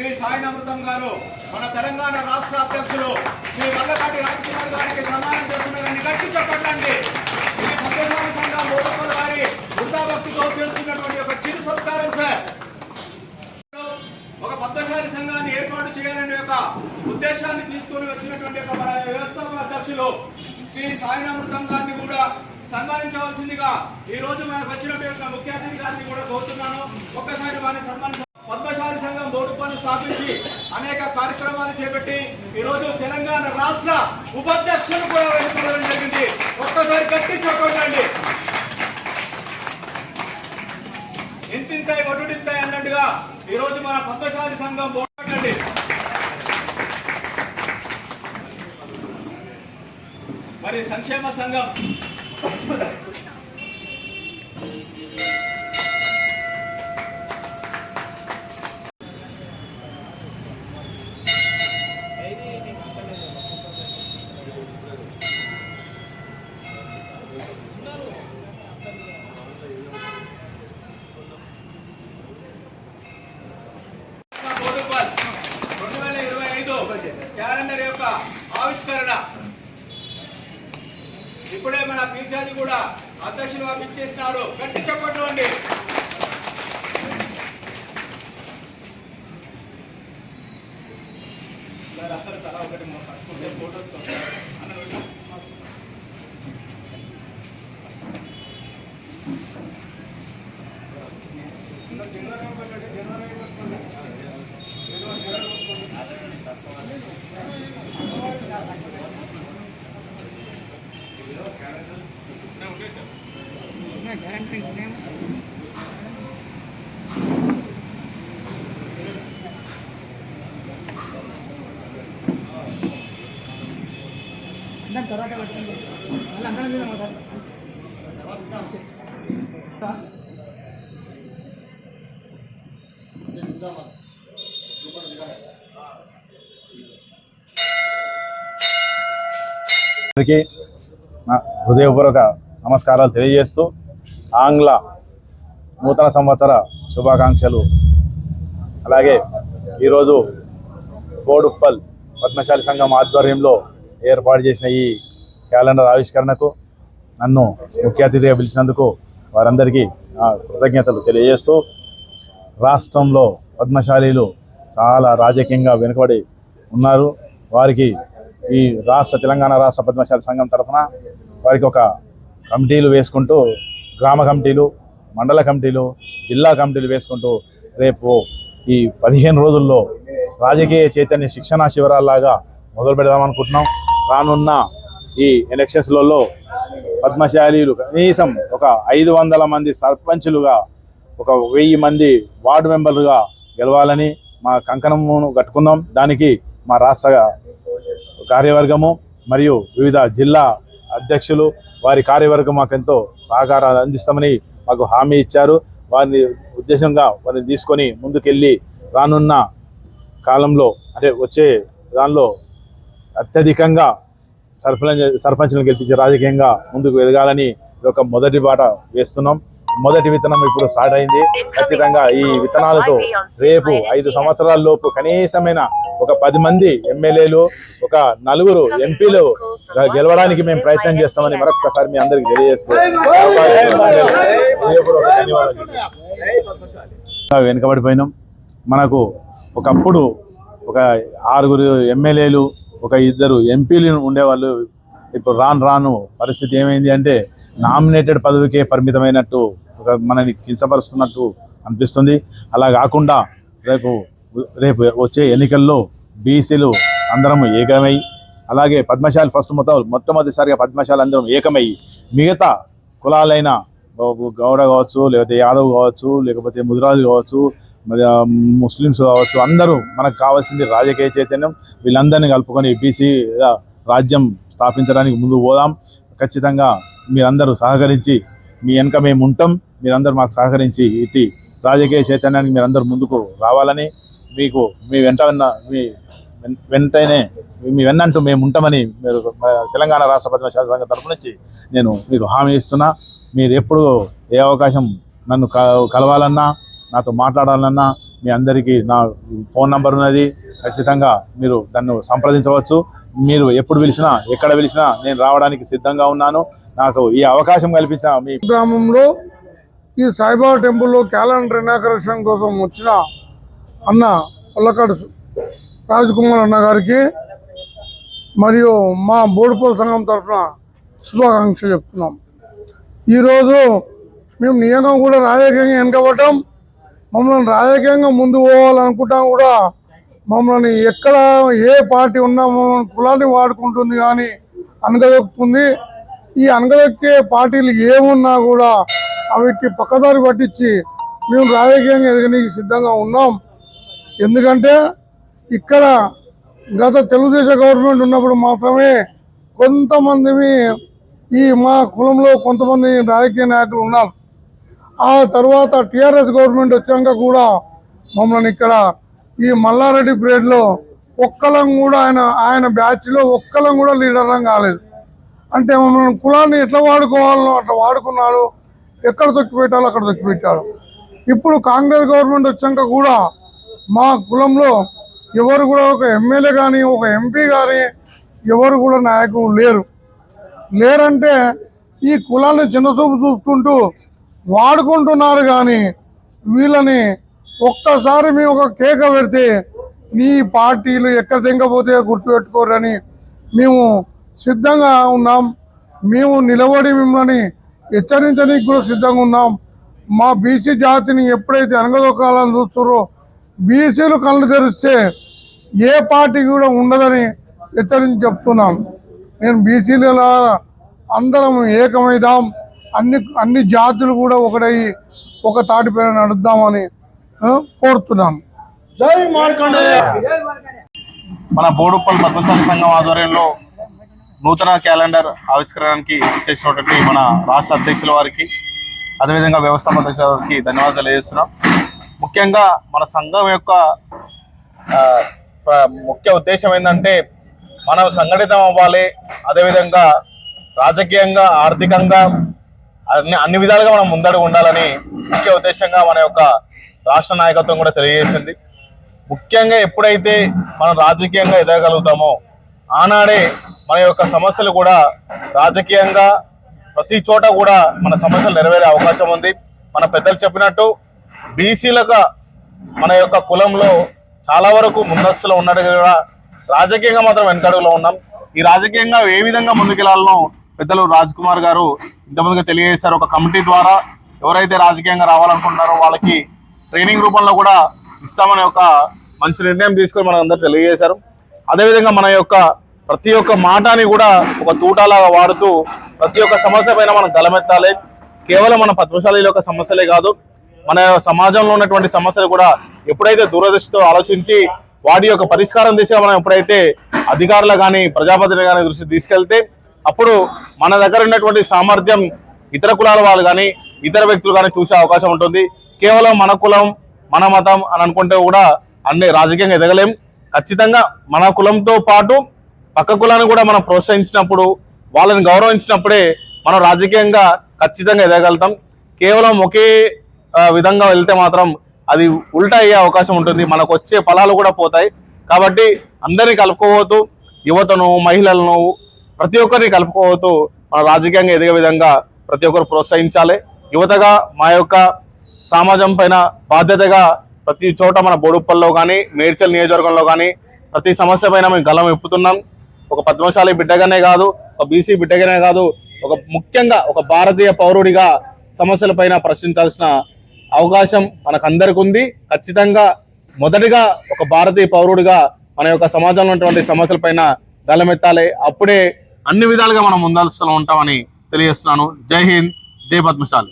శ్రీ సాయినామృతం గారు మన తెలంగాణ రాష్ట్ర అధ్యక్షులు శ్రీ వల్లపాటి రాజకుమార్ గారికి సన్మానం చేస్తున్నారని గట్టి చెప్పండి ఇది పద్దెనిమిది సంఘం బోధకుల వారి వృద్ధాభక్తితో చేస్తున్నటువంటి ఒక చిరు సత్కారం సార్. ఒక పద్మశాలి సంఘాన్ని ఏర్పాటు చేయాలనే ఒక ఉద్దేశాన్ని తీసుకొని వచ్చినటువంటి ఒక మన వ్యవస్థాపక అధ్యక్షులు శ్రీ సాయినామృతం గారిని కూడా సన్మానించవలసిందిగా ఈ రోజు మనకు వచ్చినటువంటి ముఖ్య అతిథి గారిని కూడా కోరుతున్నాను. ఒక్కసారి వారిని సన్మానించ సంఘం స్థాపించి అనేక కార్యక్రమాలు చేపట్టి ఈరోజు తెలంగాణ రాష్ట్ర ఉపాధ్యక్షులు కూడా ఎన్నుకోవడం జరిగింది. ఒక్కసారి గట్టి చెప్పండి ఇంతింతాయి ఒటుడింతాయి అన్నట్టుగా ఈరోజు మన పద్మశాలి సంఘం పోరాడండి మరి సంక్షేమ సంఘం బోధపాల్ రెండు వేల ఇరవై ఐదు క్యాలెండర్ యొక్క ఆవిష్కరణ. ఇప్పుడే మన పీర్జాజీ కూడా అధ్యక్షులుగా పిచ్చేసినారు గట్టి చెప్పట్లు అండి. తలా ఒకటి పట్టుకుంటే ఫోటోస్ అందరం తర్వాత పట్టుకుంటాం మళ్ళీ అందరం మీద మాట్లాడతాం అందరికీ నా హృదయపూర్వక నమస్కారాలు తెలియజేస్తూ ఆంగ్ల నూతన సంవత్సర శుభాకాంక్షలు. అలాగే ఈరోజు కోడుప్పల్ పద్మశాలి సంఘం ఆధ్వర్యంలో ఏర్పాటు చేసిన ఈ క్యాలెండర్ ఆవిష్కరణకు నన్ను ముఖ్య అతిథిగా పిలిచినందుకు వారందరికీ కృతజ్ఞతలు తెలియజేస్తూ రాష్ట్రంలో పద్మశాలీలు చాలా రాజకీయంగా వెనుకబడి ఉన్నారు. వారికి ఈ రాష్ట్ర తెలంగాణ రాష్ట్ర పద్మశాల సంఘం తరఫున వారికి ఒక కమిటీలు వేసుకుంటూ గ్రామ కమిటీలు మండల కమిటీలు జిల్లా కమిటీలు వేసుకుంటూ రేపు ఈ పదిహేను రోజుల్లో రాజకీయ చైతన్య శిక్షణా శిబిరాల్లాగా మొదలు పెడదాం అనుకుంటున్నాం. రానున్న ఈ ఎలక్షన్స్లలో పద్మశాలీలు కనీసం ఒక ఐదు వందల మంది సర్పంచులుగా ఒక వెయ్యి మంది వార్డు మెంబర్లుగా గెలవాలని మా కంకణమును కట్టుకున్నాం. దానికి మా రాష్ట్ర కార్యవర్గము మరియు వివిధ జిల్లా అధ్యక్షులు వారి కార్యవర్గం మాకు ఎంతో సహకారాలు అందిస్తామని మాకు హామీ ఇచ్చారు. వారిని ఉద్దేశంగా వారిని తీసుకొని ముందుకెళ్ళి రానున్న కాలంలో అంటే వచ్చే దానిలో అత్యధికంగా సర్పంచ్ సర్పంచ్లను గెలిపించే రాజకీయంగా ముందుకు ఎదగాలని ఇది ఒక మొదటి బాట వేస్తున్నాం. మొదటి విత్తనం ఇప్పుడు స్టార్ట్ అయింది. ఖచ్చితంగా ఈ విత్తనాలతో రేపు ఐదు సంవత్సరాల లోపు కనీసమైన ఒక పది మంది ఎమ్మెల్యేలు ఒక నలుగురు ఎంపీలు గెలవడానికి మేము ప్రయత్నం చేస్తామని మరొకసారి మీ అందరికి తెలియజేస్తూ ధన్యవాదాలు వెనుకబడిపోయినాం. మనకు ఒకప్పుడు ఒక ఆరుగురు ఎమ్మెల్యేలు ఒక ఇద్దరు ఎంపీలు ఉండేవాళ్ళు. ఇప్పుడు రాను రాను పరిస్థితి ఏమైంది అంటే నామినేటెడ్ పదవికే పరిమితమైనట్టు ఒక మనని కించపరుస్తున్నట్టు అనిపిస్తుంది. అలా కాకుండా రేపు రేపు వచ్చే ఎన్నికల్లో బీసీలు అందరం ఏకమై అలాగే పద్మశాలి ఫస్ట్ మొత్తం మొట్టమొదటిసారిగా పద్మశాలి అందరం ఏకమై మిగతా కులాలైన గౌడ కావచ్చు లేకపోతే యాదవ్ కావచ్చు లేకపోతే ముదిరాజు కావచ్చు ముస్లిమ్స్ కావచ్చు అందరూ మనకు కావాల్సింది రాజకీయ చైతన్యం. వీళ్ళందరినీ కలుపుకొని బీసీ రాజ్యం స్థాపించడానికి ముందు పోదాం. ఖచ్చితంగా మీరందరూ సహకరించి మీ వెనక మేము ఉంటాం. మీరందరూ మాకు సహకరించి ఇట్టి రాజకీయ చైతన్యానికి మీరందరూ ముందుకు రావాలని మీకు మీ వెంట ఉన్న మీ వెన్- వెంటనే మీ వెన్నంటూ మేము ఉంటామని మీరు తెలంగాణ రాష్ట్ర పద్మశాల సంఘం తరపు నుంచి నేను మీకు హామీ ఇస్తున్నా. మీరు ఎప్పుడు ఏ అవకాశం నన్ను క- కలవాలన్నా నాతో మాట్లాడాలన్నా మీ అందరికీ నా ఫోన్ నంబర్ ఉన్నది. ఖచ్చితంగా మీరు నన్ను సంప్రదించవచ్చు. మీరు ఎప్పుడు పిలిచినా ఎక్కడ పిలిచినా నేను రావడానికి సిద్ధంగా ఉన్నాను. నాకు ఈ అవకాశం కల్పించిన మీ గ్రామంలో ఈ సాయిబాబా టెంపుల్లో క్యాలెండర్ ఇనాకరేషన్ కోసం వచ్చిన అన్న పల్లకాడు రాజకుమార్ అన్న గారికి మరియు మా బోడుపల్ సంఘం తరఫున శుభాకాంక్షలు చెప్తున్నాం. ఈరోజు మేము నిజంగా కూడా రాజకీయంగా వెనకబడ్డాం. మమ్మల్ని రాజకీయంగా ముందు పోవాలనుకుంటాం కూడా మమ్మల్ని ఎక్కడ ఏ పార్టీ ఉన్నా మమ్మల్ని కులాన్ని వాడుకుంటుంది కానీ అనగదొక్కుతుంది ఈ అనగదొక్కే పార్టీలు ఏమున్నా కూడా అవిటి పక్కదారి పట్టించి మేము రాజకీయంగా ఎదగడానికి సిద్ధంగా ఉన్నాం. ఎందుకంటే ఇక్కడ గత తెలుగుదేశం గవర్నమెంట్ ఉన్నప్పుడు మాత్రమే కొంతమంది ఈ మా కులంలో కొంతమంది రాజకీయ నాయకులు ఉన్నారు. ఆ తర్వాత టిఆర్ఎస్ గవర్నమెంట్ వచ్చాక కూడా మమ్మల్ని ఇక్కడ ఈ మల్లారెడ్డి పీరియడ్లో ఒక్కలం కూడా ఆయన ఆయన బ్యాచ్లో ఒక్కలం కూడా లీడర్లం కాలేదు. అంటే మమ్మల్ని కులాన్ని ఎట్లా వాడుకోవాలనో అట్లా వాడుకున్నాడు ఎక్కడ తొక్కిపెట్టాలో అక్కడ తొక్కిపెట్టాడు ఇప్పుడు కాంగ్రెస్ గవర్నమెంట్ వచ్చాక కూడా మా కులంలో ఎవరు కూడా ఒక ఎమ్మెల్యే కానీ ఒక ఎంపీ కానీ ఎవరు కూడా నాయకులు లేరు. లేరంటే ఈ కులాన్ని చిన్నచూపు చూసుకుంటూ వాడుకుంటున్నారు కానీ వీళ్ళని ఒక్కసారి మేము ఒక కేక పెడితే నీ పార్టీలు ఎక్కడ తెంకపోతే గుర్తుపెట్టుకోరని మేము సిద్ధంగా ఉన్నాం. మేము నిలబడి మిమ్మల్ని హెచ్చరించడానికి కూడా సిద్ధంగా ఉన్నాం. మా బీసీ జాతిని ఎప్పుడైతే అనగదొక్కాలని చూస్తున్నారో బీసీలు కళ్ళు తెరిస్తే ఏ పార్టీ కూడా ఉండదని హెచ్చరించి చెప్తున్నాం. నేను బీసీల అందరం ఏకమైదాం. అన్ని అన్ని జాతులు కూడా ఒకటై ఒక తాటిపైన నడుద్దామని ఆ, కోరుతున్నాం. జై మార్కండేయ! మన బోడుప్పల్ పద్మశాలి సంఘం ఆధ్వర్యంలో నూతన క్యాలెండర్ ఆవిష్కరణకి చేసినటువంటి మన రాష్ట్ర అధ్యక్షుల వారికి అదేవిధంగా వ్యవస్థాపక వారికి ధన్యవాదాలు తెలియజేస్తున్నాం. ముఖ్యంగా మన సంఘం యొక్క ముఖ్య ఉద్దేశం ఏంటంటే మనం సంఘటితం అవ్వాలి. అదేవిధంగా రాజకీయంగా ఆర్థికంగా అన్ని అన్ని విధాలుగా మనం ముందడుగు ఉండాలని ముఖ్య ఉద్దేశంగా మన యొక్క రాష్ట్ర నాయకత్వం కూడా తెలియజేసింది. ముఖ్యంగా ఎప్పుడైతే మనం రాజకీయంగా ఎదగలుగుతామో ఆనాడే మన యొక్క సమస్యలు కూడా రాజకీయంగా ప్రతి చోట కూడా మన సమస్యలు నెరవేరే అవకాశం ఉంది. మన పెద్దలు చెప్పినట్టు బీసీలుగా మన యొక్క కులంలో చాలా వరకు ముందస్తులో ఉన్నట్టు కూడా రాజకీయంగా మాత్రం వెనకడుగులో ఉన్నాం. ఈ రాజకీయంగా ఏ విధంగా ముందుకెళ్ళాలనో పెద్దలు రాజ్ కుమార్ గారు ఇంతమందిగా తెలియజేశారు. ఒక కమిటీ ద్వారా ఎవరైతే రాజకీయంగా రావాలనుకుంటున్నారో వాళ్ళకి ట్రైనింగ్ రూపంలో కూడా ఇస్తామనే ఒక మంచి నిర్ణయం తీసుకొని మన అందరు తెలియజేశారు. అదేవిధంగా మన యొక్క ప్రతి ఒక్క మాటని కూడా ఒక తూటాలాగా వాడుతూ ప్రతి ఒక్క సమస్య పైన మనం గలమెత్తాలి. కేవలం మన పద్మశాలీల యొక్క సమస్యలే కాదు మన సమాజంలో ఉన్నటువంటి సమస్యలు కూడా ఎప్పుడైతే దూరదృష్టితో ఆలోచించి వాటి యొక్క పరిష్కారం దిశగా మనం ఎప్పుడైతే అధికారులు కానీ ప్రజాపతిని కానీ దృష్టి తీసుకెళ్తే అప్పుడు మన దగ్గర ఉన్నటువంటి సామర్థ్యం ఇతర కులాల వాళ్ళు కానీ ఇతర వ్యక్తులు కానీ చూసే అవకాశం ఉంటుంది. కేవలం మన కులం మన మతం అని అనుకుంటే కూడా అన్ని రాజకీయంగా ఎదగలేం. ఖచ్చితంగా మన కులంతో పాటు పక్క కులాన్ని కూడా మనం ప్రోత్సహించినప్పుడు వాళ్ళని గౌరవించినప్పుడే మనం రాజకీయంగా ఖచ్చితంగా ఎదగలుగుతాం. కేవలం ఒకే విధంగా వెళ్తే మాత్రం అది ఉల్టా అయ్యే అవకాశం ఉంటుంది. మనకు వచ్చే ఫలాలు కూడా పోతాయి. కాబట్టి అందరినీ కలుపుకోవద్దు. యువతను మహిళలను ప్రతి ఒక్కరిని కలుపుకోవద్దు. మన రాజకీయంగా ఎదిగే విధంగా ప్రతి ఒక్కరు ప్రోత్సహించాలి. యువతగా మా యొక్క సమాజం పైన బాధ్యతగా ప్రతి చోట మన బోడుప్పల్లో కానీ మేడ్చల్ నియోజకవర్గంలో కానీ ప్రతి సమస్య పైన మేము గలం ఎప్పుతున్నాం ఒక పద్మశాలి బిడ్డగానే కాదు ఒక బీసీ బిడ్డగానే కాదు ఒక ముఖ్యంగా ఒక భారతీయ పౌరుడిగా సమస్యల పైన ప్రశ్నించాల్సిన అవకాశం మనకందరికి ఉంది ఖచ్చితంగా మొదటిగా ఒక భారతీయ పౌరుడిగా మన యొక్క సమాజంలో ఉన్నటువంటి సమస్యల పైన గలమెత్తాలి. అప్పుడే అన్ని విధాలుగా మనం ముందాల్సిన ఉంటామని తెలియజేస్తున్నాను. జై హింద్. జై పద్మశాలి.